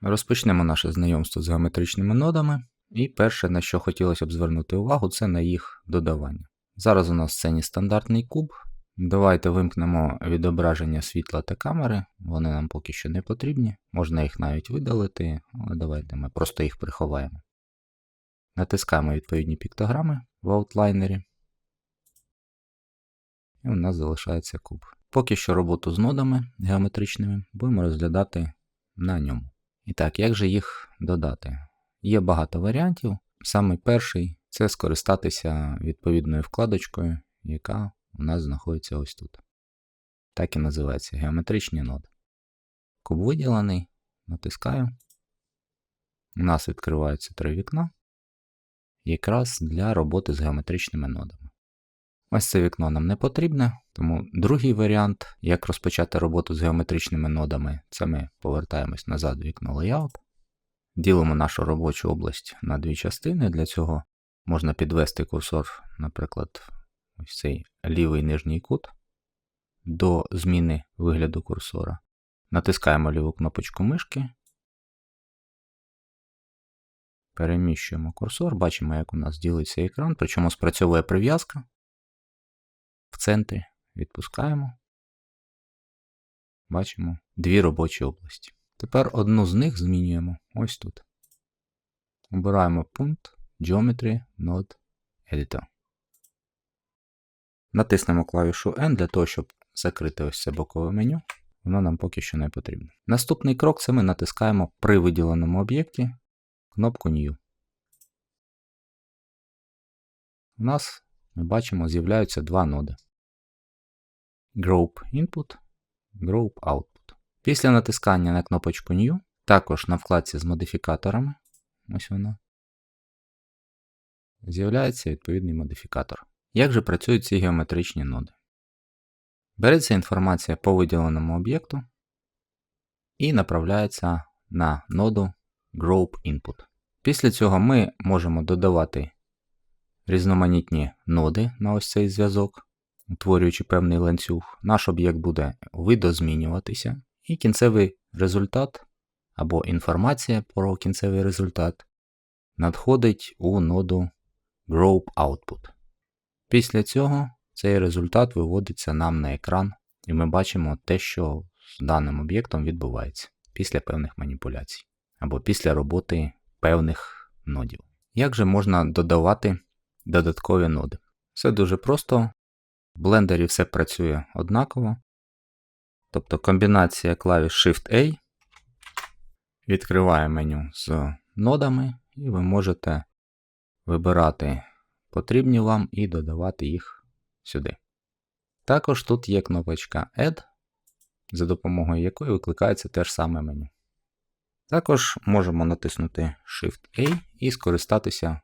Розпочнемо наше знайомство з геометричними нодами. І перше, на що хотілося б звернути увагу, це на їх додавання. Зараз у нас в сцені стандартний куб. Давайте вимкнемо відображення світла та камери, вони нам поки що не потрібні. Можна їх навіть видалити, але давайте ми просто їх приховаємо. Натискаємо відповідні піктограми в аутлайнері. І у нас залишається куб. Поки що роботу з нодами геометричними будемо розглядати на ньому. І так, як же їх додати? Є багато варіантів. Саме перший це скористатися відповідною вкладочкою, яка у нас знаходиться ось тут. Так і називається геометричні ноди. Куб виділений, натискаю. У нас відкриваються три вікна, якраз для роботи з геометричними нодами. Ось це вікно нам не потрібне, тому другий варіант, як розпочати роботу з геометричними нодами, це ми повертаємось назад в вікно Layout. Ділимо нашу робочу область на дві частини. Для цього можна підвести курсор, наприклад, ось цей лівий нижній кут до зміни вигляду курсора. Натискаємо ліву кнопочку мишки. Переміщуємо курсор, бачимо, як у нас ділиться екран, причому спрацьовує прив'язка. В центрі відпускаємо. Бачимо дві робочі області. Тепер одну з них змінюємо ось тут. Обираємо пункт Geometry Node Editor. Натиснемо клавішу N для того, щоб закрити ось це бокове меню. Воно нам поки що не потрібно. Наступний крок це ми натискаємо при виділеному об'єкті кнопку New. У нас, ми бачимо, з'являються два ноди. Group Input, Group Output. Після натискання на кнопочку New, також на вкладці з модифікаторами, ось вона, з'являється відповідний модифікатор. Як же працюють ці геометричні ноди? Береться інформація по виділеному об'єкту і направляється на ноду Group Input. Після цього ми можемо додавати різноманітні ноди на ось цей зв'язок, утворюючи певний ланцюг. Наш об'єкт буде видозмінюватися, і кінцевий результат або інформація про кінцевий результат надходить у ноду Group Output. Після цього цей результат виводиться нам на екран, і ми бачимо те, що з даним об'єктом відбувається після певних маніпуляцій або після роботи певних нодів. Як же можна додавати додаткові ноди? Все дуже просто. В блендері все працює однаково. Тобто комбінація клавіш Shift-A відкриває меню з нодами, і ви можете вибирати потрібні вам і додавати їх сюди. Також тут є кнопочка Add, за допомогою якої викликається те ж саме меню. Також можемо натиснути Shift-A і скористатися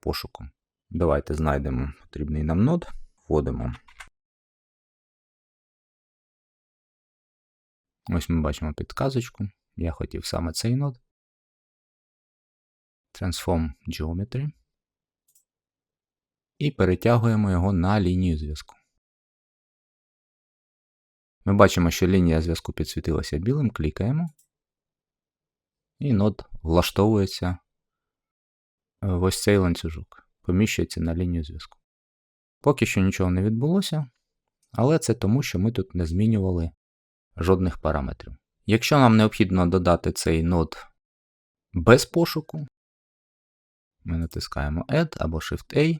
пошуком. Давайте знайдемо потрібний нам нод, вводимо. Ось ми бачимо підказочку. Я хотів саме цей нод. Transform Geometry. І перетягуємо його на лінію зв'язку. Ми бачимо, що лінія зв'язку підсвітилася білим, клікаємо. І нод влаштовується в ось цей ланцюжок, поміщується на лінію зв'язку. Поки що нічого не відбулося, але це тому, що ми тут не змінювали жодних параметрів. Якщо нам необхідно додати цей нод без пошуку, ми натискаємо Add або Shift-A.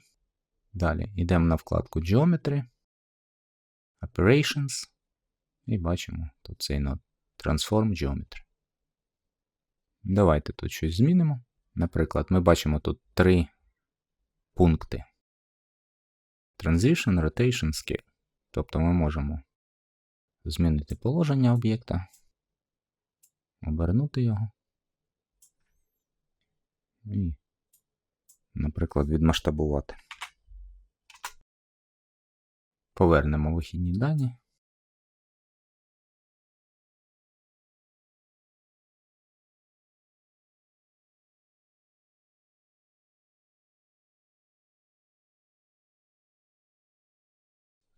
Далі йдемо на вкладку Geometry, Operations і бачимо тут цей нод Transform Geometry. Давайте тут щось змінимо. Наприклад, ми бачимо тут три пункти: Transition, Rotation, Scale. Тобто ми можемо змінити положення об'єкта, обернути його і, наприклад, відмасштабувати. Повернемо вихідні дані.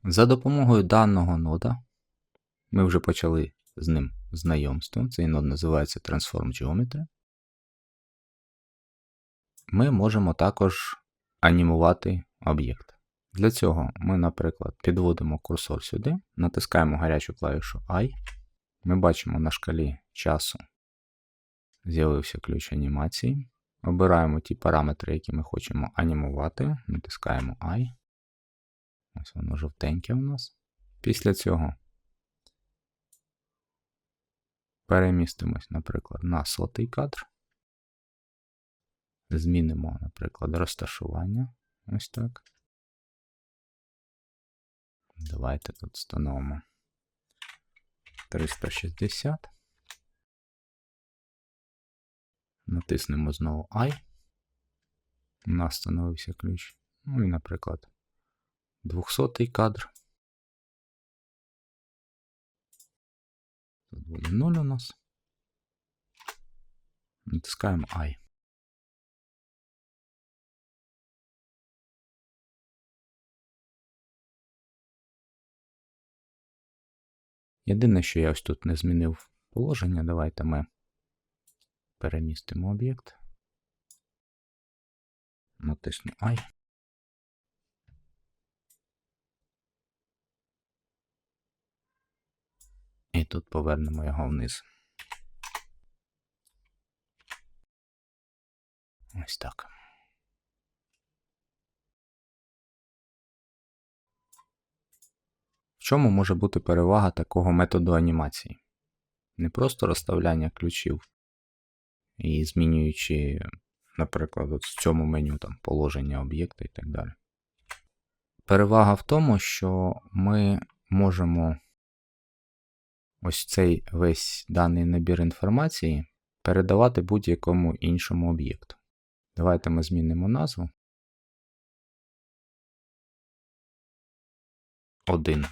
За допомогою даного нода ми вже почали з ним знайомство. Цей нод називається Transform Geometry. Ми можемо також анімувати об'єкт. Для цього ми, наприклад, підводимо курсор сюди, натискаємо гарячу клавішу I. Ми бачимо на шкалі часу з'явився ключ анімації. Обираємо ті параметри, які ми хочемо анімувати. Натискаємо I. Ось воно жовтеньке у нас. Після цього перемістимось, наприклад, на сотий кадр. Змінимо, наприклад, розташування. Ось так. Давайте тут встановимо 360. Натиснемо знову I. У нас встановився ключ. Ну і, наприклад, 200 кадр. Буде 0 у нас. Натискаємо I. Єдине, що я ось тут не змінив положення, давайте ми перемістимо об'єкт. Натисну I. тут повернемо його вниз. Ось так. В чому може бути перевага такого методу анімації? Не просто розставляння ключів і змінюючи, наприклад, от в цьому меню там положення об'єкта і так далі. Перевага в тому, що ми можемо ось цей весь даний набір інформації передавати будь-якому іншому об'єкту. Давайте ми змінимо назву. 1.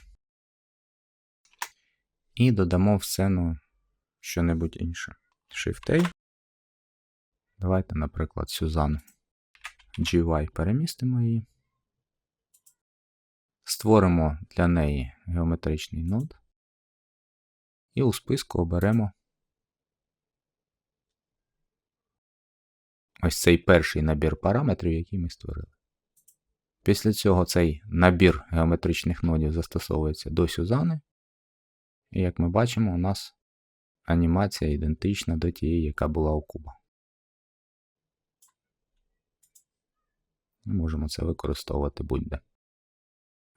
І додамо в сцену що-небудь інше. Shift-A. Давайте, наприклад, Сюзан GY перемістимо її. Створимо для неї геометричний нод. І у списку оберемо ось цей перший набір параметрів, який ми створили. Після цього цей набір геометричних нодів застосовується до Сюзани. І як ми бачимо, у нас анімація ідентична до тієї, яка була у куба. Ми можемо це використовувати будь-де.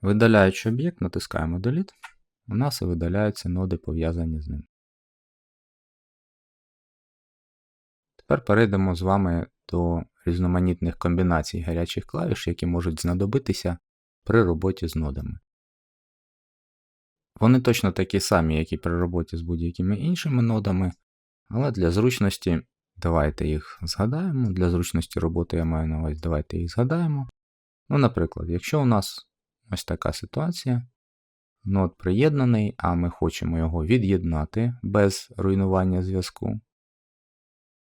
Видаляючи об'єкт, натискаємо Delete. У нас і видаляються ноди, пов'язані з ним. Тепер перейдемо з вами до різноманітних комбінацій гарячих клавіш, які можуть знадобитися при роботі з нодами. Вони точно такі самі, як і при роботі з будь-якими іншими нодами, але для зручності давайте їх згадаємо. Для зручності роботи я маю на увазі, давайте їх згадаємо. Ну, наприклад, якщо у нас ось така ситуація, нод приєднаний, а ми хочемо його від'єднати без руйнування зв'язку,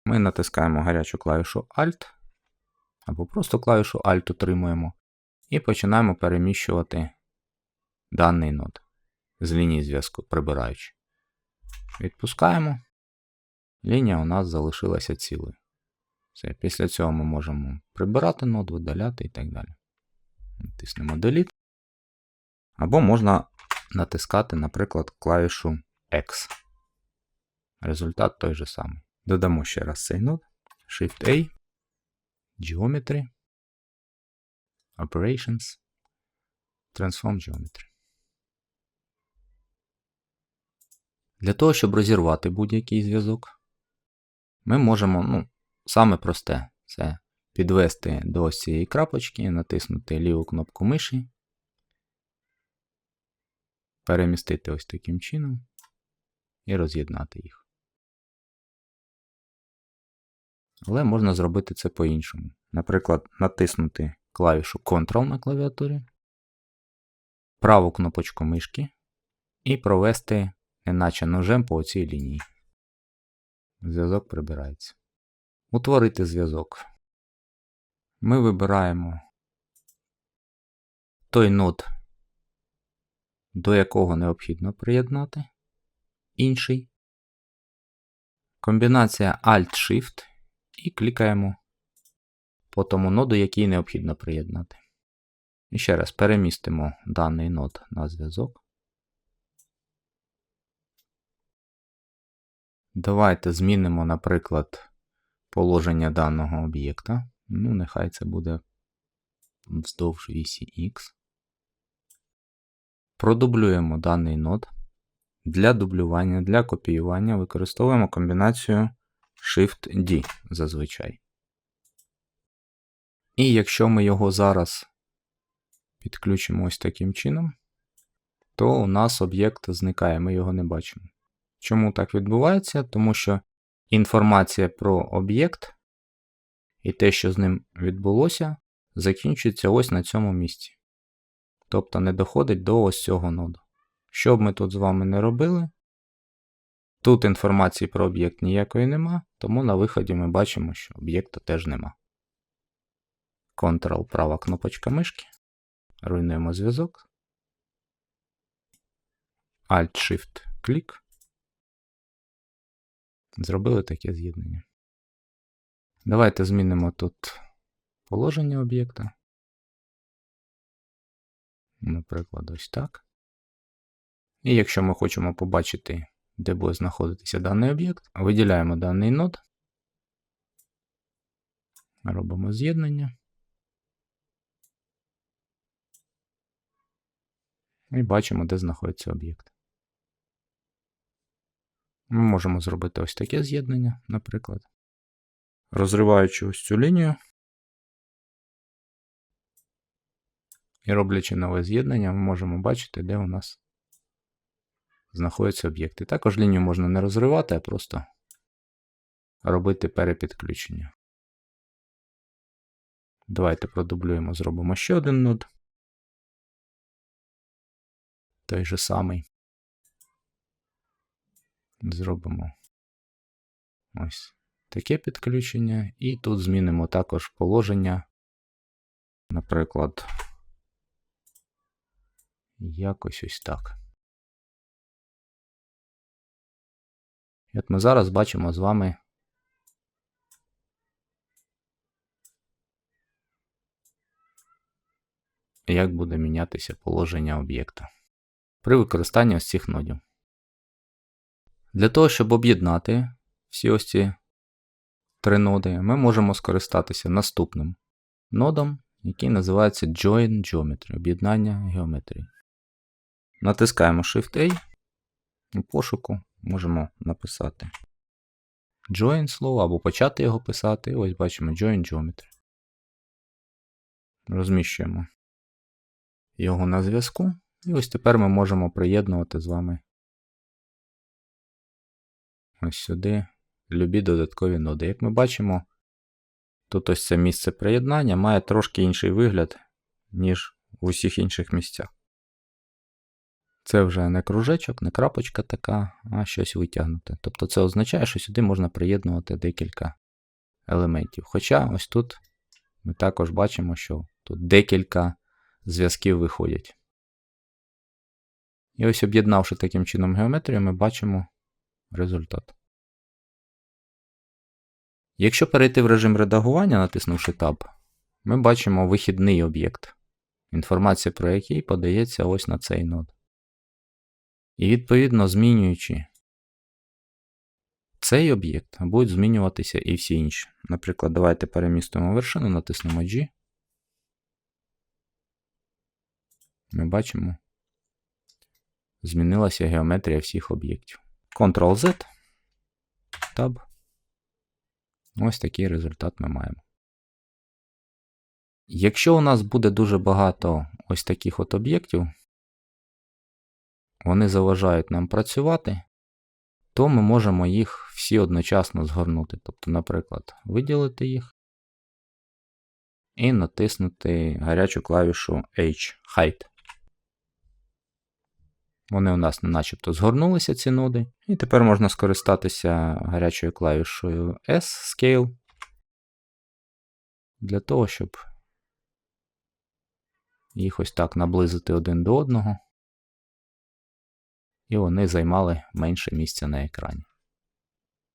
ми натискаємо гарячу клавішу Alt або просто клавішу Alt утримуємо і починаємо переміщувати даний нод з лінії зв'язку, прибираючи. Відпускаємо. Лінія у нас залишилася цілою. Все. Після цього ми можемо прибирати нод, видаляти і так далі. Натиснемо Delete. Або можна натискати, наприклад, клавішу X. Результат той же самий. Додамо ще раз цей нод. Shift-A, Geometry, Operations, Transform Geometry. Для того, щоб розірвати будь-який зв'язок, ми можемо, ну, саме просте, це підвести до цієї крапочки, натиснути ліву кнопку миші, перемістити ось таким чином і роз'єднати їх. Але можна зробити це по-іншому. Наприклад, натиснути клавішу Ctrl на клавіатурі, праву кнопочку мишки і провести неначе ножем по цій лінії. Зв'язок прибирається. Утворити зв'язок. Ми вибираємо той нод, до якого необхідно приєднати інший комбінація Alt-Shift і клікаємо по тому ноду, який необхідно приєднати. І ще раз перемістимо даний нод на зв'язок. Давайте змінимо, наприклад, положення даного об'єкта. Ну, нехай це буде вздовж вісі X. Продублюємо даний нод. Для дублювання, для копіювання використовуємо комбінацію Shift-D зазвичай. І якщо ми його зараз підключимо ось таким чином, то у нас об'єкт зникає, ми його не бачимо. Чому так відбувається? Тому що інформація про об'єкт і те, що з ним відбулося, закінчується ось на цьому місці. Тобто не доходить до ось цього ноду. Що б ми тут з вами не робили, тут інформації про об'єкт ніякої нема, тому на виході ми бачимо, що об'єкта теж нема. Ctrl права кнопочка мишки. Руйнуємо зв'язок. Alt-Shift клік. Зробили таке з'єднання. Давайте змінимо тут положення об'єкта. Наприклад, ось так. І якщо ми хочемо побачити, де буде знаходитися даний об'єкт, виділяємо даний нод, робимо з'єднання. І бачимо, де знаходиться об'єкт. Ми можемо зробити ось таке з'єднання, наприклад. Розриваючи ось цю лінію. І роблячи нове з'єднання, ми можемо бачити, де у нас знаходяться об'єкти. Також лінію можна не розривати, а просто робити перепідключення. Давайте продублюємо, зробимо ще один нод. Той же самий. Зробимо ось таке підключення. І тут змінимо також положення. Наприклад, якось ось так. І от ми зараз бачимо з вами як буде мінятися положення об'єкта при використанні ось цих нодів. Для того, щоб об'єднати всі ось ці три ноди, ми можемо скористатися наступним нодом, який називається Join Geometry об'єднання геометрії. Натискаємо Shift-A у пошуку можемо написати Join слово або почати його писати. Ось бачимо Join Geometry. Розміщуємо його на зв'язку. І ось тепер ми можемо приєднувати з вами ось сюди любі додаткові ноди. Як ми бачимо, тут ось це місце приєднання має трошки інший вигляд, ніж в усіх інших місцях. Це вже не кружечок, не крапочка така, а щось витягнуте. Тобто це означає, що сюди можна приєднувати декілька елементів. Хоча ось тут ми також бачимо, що тут декілька зв'язків виходять. І ось об'єднавши таким чином геометрію, ми бачимо результат. Якщо перейти в режим редагування, натиснувши Tab, ми бачимо вихідний об'єкт, інформація про який подається ось на цей нод. І відповідно змінюючи цей об'єкт, будуть змінюватися і всі інші. Наприклад, давайте перемістимо вершину, натиснемо G. Ми бачимо, змінилася геометрія всіх об'єктів. Ctrl-Z, Tab. Ось такий результат ми маємо. Якщо у нас буде дуже багато ось таких от об'єктів, вони заважають нам працювати, то ми можемо їх всі одночасно згорнути. Тобто, наприклад, виділити їх і натиснути гарячу клавішу H Hide. Вони у нас начебто згорнулися ці ноди. І тепер можна скористатися гарячою клавішою S Scale для того, щоб їх ось так наблизити один до одного і вони займали менше місця на екрані.